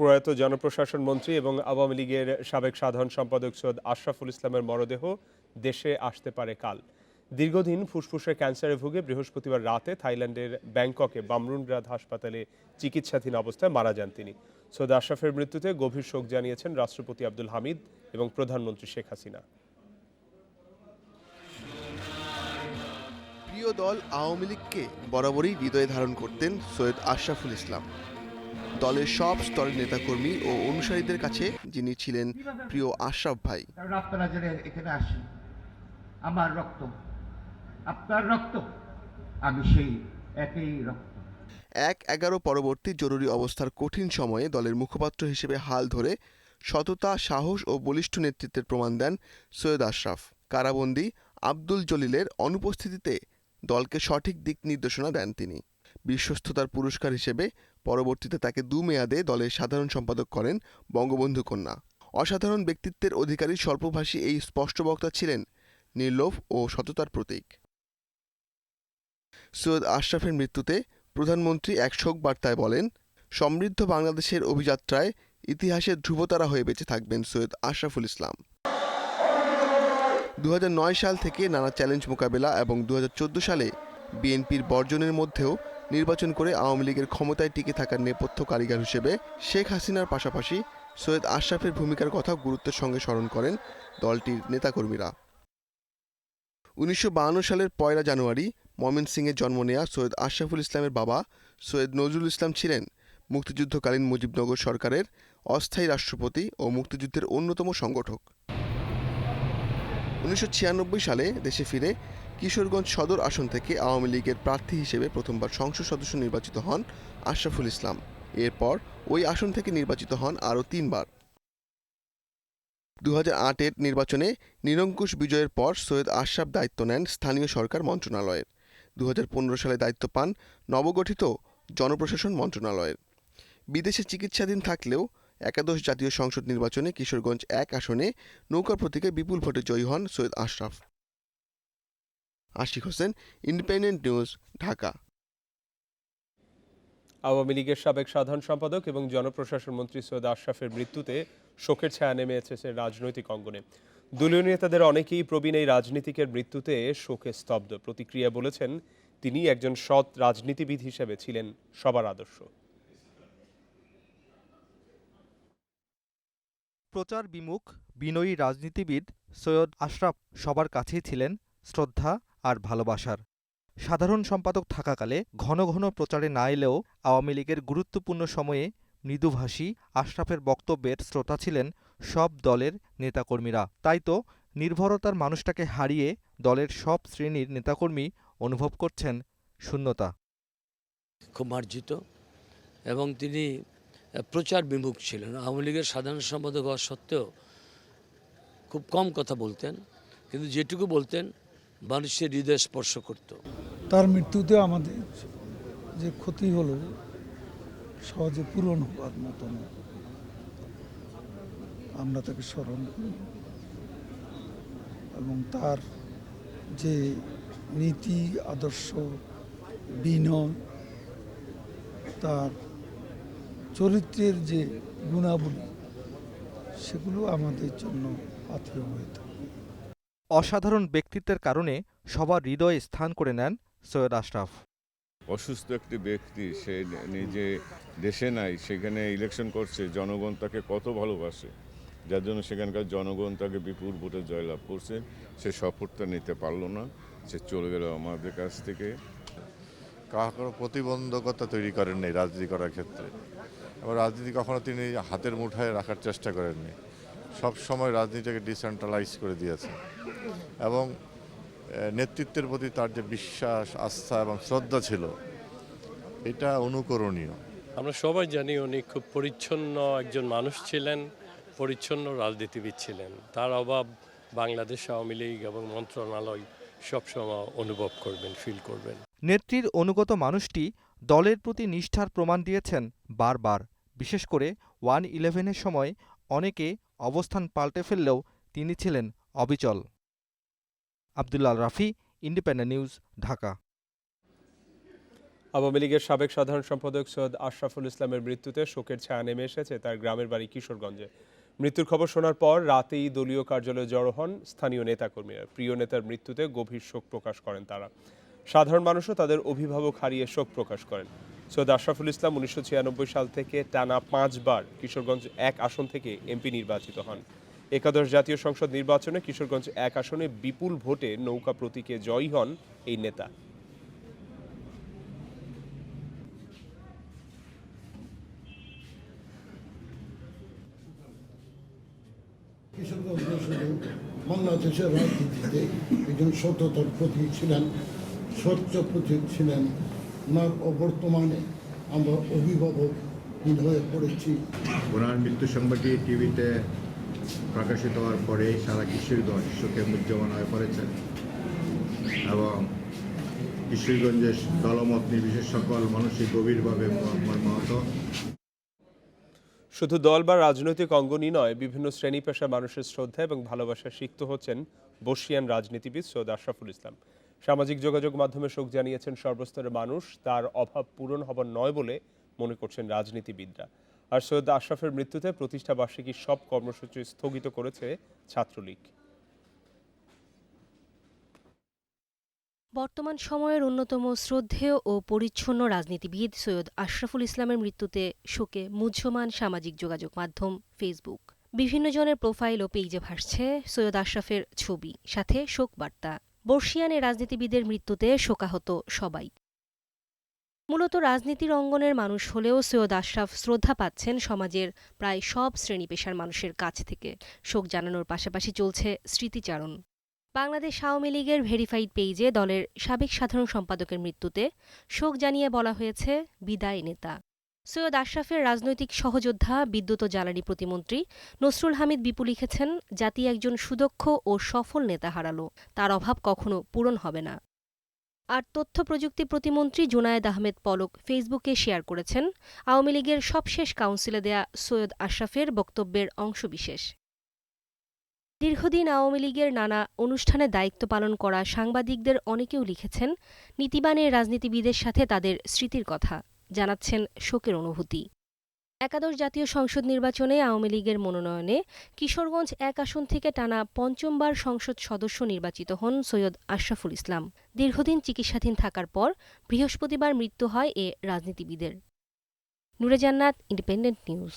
প্রয়াত জনপ্রশাসন মন্ত্রী এবং আওয়ামী লীগের সাবেক সাধারণ সম্পাদক সৈয়দ আশরাফুল ইসলামের মরদেহ দেশে আসতে পারে কাল। দীর্ঘদিন ফুসফুসের ক্যান্সারে ভুগে বৃহস্পতিবার রাতে থাইল্যান্ডের ব্যাংককে বামরুনরাত হাসপাতালে চিকিৎসাধীন অবস্থায় মারা যান তিনি। সৈয়দ আশরাফের মৃত্যুতে গভীর শোক জানিয়েছেন রাষ্ট্রপতি আব্দুল হামিদ এবং প্রধানমন্ত্রী শেখ হাসিনা। প্রিয় দল আওয়ামী লীগকে বরাবরই হৃদয়ে ধারণ করতেন সৈয়দ আশরাফুল ইসলাম। দলের সব স্তরের নেতাকর্মী ও অনুসারীদের কাছে যিনি ছিলেন প্রিয় আশরাফ ভাই। আপনারা যারা এখানে আসেন আমার রক্ত আপনার রক্ত আমি সেই একই রক্ত। এক এগারো পরবর্তী জরুরি অবস্থার কঠিন সময়ে দলের মুখপাত্র হিসেবে হাল ধরে সততা সাহস ও বলিষ্ঠ নেতৃত্বের প্রমাণ দেন সৈয়দ আশরাফ। কারাবন্দী আব্দুল জলিলের অনুপস্থিতিতে দলকে সঠিক দিক নির্দেশনা দেন তিনি। বিশ্বস্ততার পুরস্কার হিসেবে পরবর্তীতে তাকে দু মেয়াদে দলের সাধারণ সম্পাদক করেন বঙ্গবন্ধু কন্যা। অসাধারণ ব্যক্তিত্বের অধিকারী স্বল্পভাষী এই স্পষ্টবক্তা ছিলেন নির্লোভ ও সততার প্রতীক। সৈয়দ আশরাফের মৃত্যুতে প্রধানমন্ত্রী এক শোক বার্তায় বলেন, সমৃদ্ধ বাংলাদেশের অভিযাত্রায় ইতিহাসের ধ্রুবতারা হয়ে বেঁচে থাকবেন সৈয়দ আশরাফুল ইসলাম। দু হাজার নয় সাল থেকে নানা চ্যালেঞ্জ মোকাবেলা এবং দু হাজার চোদ্দ সালে বিএনপির বর্জনের মধ্যেও নির্বাচন করে আওয়ামী লীগের ক্ষমতায় টিকে থাকার নেপথ্য কারিগর হিসেবে শেখ হাসিনার পাশাপাশি সৈয়দ আশরাফের ভূমিকার কথা গুরুত্বের সঙ্গে স্মরণ করেন দলটির নেতাকর্মীরা। উনিশশো সালের পয়লা জানুয়ারি ময়মনসিংহে জন্ম নেয়া সৈয়দ আশরাফুল ইসলামের বাবা সৈয়দ নজরুল ইসলাম ছিলেন মুক্তিযুদ্ধকালীন মুজিবনগর সরকারের অস্থায়ী রাষ্ট্রপতি ও মুক্তিযুদ্ধের অন্যতম সংগঠক। উনিশশো ছিয়ানব্বই সালে দেশে ফিরে কিশোরগঞ্জ সদর আসন থেকে আওয়ামী লীগের প্রার্থী হিসেবে প্রথমবার সংসদ সদস্য নির্বাচিত হন আশরাফুল ইসলাম। এরপর ওই আসন থেকে নির্বাচিত হন আরও তিনবার। দু এর নির্বাচনে নিরঙ্কুশ বিজয়ের পর সৈয়দ আশরাফ দায়িত্ব নেন স্থানীয় সরকার মন্ত্রণালয়ের। দু হাজার পনেরো সালে দায়িত্ব পান নবগঠিত জনপ্রশাসন মন্ত্রণালয়ের। বিদেশে চিকিৎসাধীন থাকলেও একাদশ জাতীয় সংসদ নির্বাচনে কিশোরগঞ্জ এক আসনে নৌকা প্রতীকে বিপুল ভোটে জয়ী হন Syed Ashraf. Ashik Hossain independent news Dhaka. Awami লীগের সাবেক সাধারণ সম্পাদক এবং জনপ্রশাসন মন্ত্রী সৈয়দ আশরাফের মৃত্যুতে শোকের ছায়া নেমে এসেছে রাজনৈতিক অঙ্গনে। দলীয় নেতাদের অনেকেই প্রবীণ এই রাজনীতিকের মৃত্যুতে শোকে স্তব্ধ। প্রতিক্রিয়া বলেছেন তিনি একজন সৎ রাজনীতিবিদ হিসেবে ছিলেন সবার আদর্শ। প্রচার বিমুখ বিনয়ী রাজনীতিবিদ সৈয়দ আশরাফ সবার কাছেই ছিলেন। শ্রদ্ধা আর ভালোবাসার। সাধারণ সম্পাদক থাকাকালে ঘন ঘন প্রচারে না এলেও আওয়ামী লীগের গুরুত্বপূর্ণ সময়ে মৃদুভাষী আশরাফের বক্তব্যের শ্রোতা ছিলেন সব দলের নেতাকর্মীরা। তাই তো নির্ভরতার মানুষটাকে হারিয়ে দলের সব শ্রেণির নেতাকর্মী অনুভব করছেন শূন্যতা। খুব মার্জিত এবং তিনি প্রচার বিমুখ ছিলেন। আওয়ামী লীগের সাধারণ সম্পাদক হওয়া সত্ত্বেও খুব কম কথা বলতেন। কিন্তু যেটুকু বলতেন মানুষের হৃদয় স্পর্শ করত। তার মৃত্যুতে আমাদের যে ক্ষতি হলো, সহজে পূরণ হওয়ার মতো না আমরা তাকে স্মরণ করি। এবং তার যে নীতি, আদর্শ, বিনয়, তার চরিত্রের যে গুণাবলী, সেগুলো আমাদের জন্য পাথেয় হয়ে থাকে। অসাধারণ ব্যক্তিত্বের কারণে সবার হৃদয়ে স্থান করে নেন সৈয়দ আশরাফ। অসুস্থ একটি ব্যক্তি সে নিজে দেশে নাই সেখানে ইলেকশন করছে জনগণ তাকে কত ভালোবাসে যার জন্য সেখানকার জনগণ তাকে বিপুল ভোটে জয়লাভ করছে সে সফরটা নিতে পারল না সে চলে গেল আমাদের কাছ থেকে। কারও প্রতিবন্ধকতা তৈরি করেননি রাজনীতি করার ক্ষেত্রে। এবং রাজনীতি কখনো তিনি হাতের মুঠায় রাখার চেষ্টা করেননি। সব সময় রাজনীতিকে ডিসেন্ট্রালাইজ করে দিয়েছে। এবং নেতৃত্বের প্রতি তার যে বিশ্বাস আস্থা এবং শ্রদ্ধা ছিল এটা অনুকরণীয়। আমরা সবাই জানি উনি খুব পরিচ্ছন্ন একজন মানুষ ছিলেন পরিচ্ছন্ন রাজনীতিবিদ ছিলেন। তার অভাব বাংলাদেশ আওয়ামী লীগ এবং মন্ত্রণালয় সবসময় অনুভব করবেন ফিল করবেন। নেত্রীর অনুগত মানুষটি দলের প্রতি নিষ্ঠার প্রমাণ দিয়েছেন বারবার বিশেষ করে ওয়ান ইলেভেনের সময় অনেকে অবস্থান পাল্টে ফেললেও তিনি ছিলেন অবিচল। Abdullah Al Rafi, independent news, Dhaka. Awami লীগের সাবেক সাধারণ সম্পাদক সৈয়দ আশরাফুল ইসলামের মৃত্যুতে শোকের ছায়া নেমে এসেছে তার গ্রামের বাড়ি কিশোরগঞ্জে। মৃত্যুর খবর শোনার পর রাতেই দলীয় কার্যালয়ে জড়ো হন স্থানীয় নেতাকর্মীরা। প্রিয় নেতার মৃত্যুতে গভীর শোক প্রকাশ করেন তারা। সাধারণ মানুষও তাদের অভিভাবক হারিয়ে শোক প্রকাশ করেন। সৈয়দ আশরাফুল ইসলাম উনিশশো ছিয়ানব্বই সাল থেকে টানা পাঁচবার কিশোরগঞ্জ এক আসন থেকে এমপি নির্বাচিত হন। একাদশ জাতীয় সংসদ নির্বাচনে কিশোরগঞ্জ এক আসনে বিপুল ভোটে নৌকা প্রতীকে জয়ী হন এই নেতা। বাংলাদেশের রাজনীতিতে একজন সততার প্রতীক ছিলেন স্বচ্ছ প্রতীক ছিলেন। ওনার অবর্তমানে আমরা অভিভাবকহীন হয়ে পড়েছি ওনার মৃত্যু সংবাদটি টিভিতে প্রকাশিত হওয়ার পরে সারা কিশোরগঞ্জ শোকে মুহ্যমান হয়ে পড়েছে। এবং কিশোরগঞ্জের দলমত নির্বিশেষ সকল মানুষই গভীরভাবে মর্মাহত। শুধু দল বা রাজনৈতিক অঙ্গনই নয় বিভিন্ন শ্রেণি পেশার মানুষের শ্রদ্ধা এবং ভালোবাসা সিক্ত হচ্ছেন বর্ষিয়ান রাজনীতিবিদ সৈয়দ আশরাফুল ইসলাম। সামাজিক যোগাযোগ মাধ্যমে শোক জানিয়েছেন সর্বস্তরের মানুষ। তার অভাব পূরণ হবার নয় বলে মনে করছেন রাজনীতিবিদরা। আর সৈয়দ আশরাফের মৃত্যুতে প্রতিষ্ঠা বার্ষিকীর সব কর্মসূচি স্থগিত করেছে ছাত্রলীগ। বর্তমান সময়ের অন্যতম শ্রদ্ধেয় ও পরিচ্ছন্ন রাজনীতিবিদ সৈয়দ আশরাফুল ইসলামের মৃত্যুতে শোকে মুহ্যমান সামাজিক যোগাযোগ মাধ্যম ফেসবুক। বিভিন্ন জনের প্রোফাইল ও পেজে ভাসছে সৈয়দ আশরাফের ছবি। সাথে শোক বার্তা বর্ষিয়ানে রাজনীতিবিদের মৃত্যুতে শোকাহত সবাই। মূলত রাজনীতির অঙ্গনের মানুষ হলেও সৈয়দ আশরাফ শ্রদ্ধা পাচ্ছেন সমাজের প্রায় সব শ্রেণি পেশার মানুষের কাছ থেকে, শোক জানানোর পাশাপাশি চলছে স্মৃতিচারণ। বাংলাদেশ আওয়ামী লীগের ভেরিফাইড পেজে দলের সাবেক সাধারণ সম্পাদকের মৃত্যুতে শোক জানিয়ে বলা হয়েছে, বিদায় নেতা। সৈয়দ আশরাফের রাজনৈতিক সহযোদ্ধা, বিদ্যুৎ ও জ্বালানি প্রতিমন্ত্রী নসরুল হামিদ বিপু লিখেছেন, জাতি একজন সুদক্ষ ও সফল নেতা হারালো। তার অভাব কখনো পূরণ হবে না। আর তথ্য প্রযুক্তি প্রতিমন্ত্রী জুনায়েদ আহমেদ পলক ফেসবুকে শেয়ার করেছেন, আওয়ামী লীগের সবশেষ কাউন্সিলে দেয়া সৈয়দ আশরাফের বক্তব্যের অংশবিশেষ। দীর্ঘদিন আওয়ামী লীগের নানা অনুষ্ঠানে দায়িত্ব পালন করা সাংবাদিকদের অনেকেও লিখেছেন নীতিবানের রাজনীতিবিদের সাথে তাদের স্মৃতির কথা। জানাচ্ছেন শোকের অনুভূতি। একাদশ জাতীয় সংসদ নির্বাচনে আওয়ামী লীগের মনোনয়নে কিশোরগঞ্জ এক আসন থেকে টানা পঞ্চমবার সংসদ সদস্য নির্বাচিত হন সৈয়দ আশরাফুল ইসলাম। দীর্ঘদিন চিকিৎসাধীন থাকার পর বৃহস্পতিবার মৃত্যু হয় এ রাজনীতিবিদের। নুরে জান্নাত, ইন্ডিপেন্ডেন্ট নিউজ।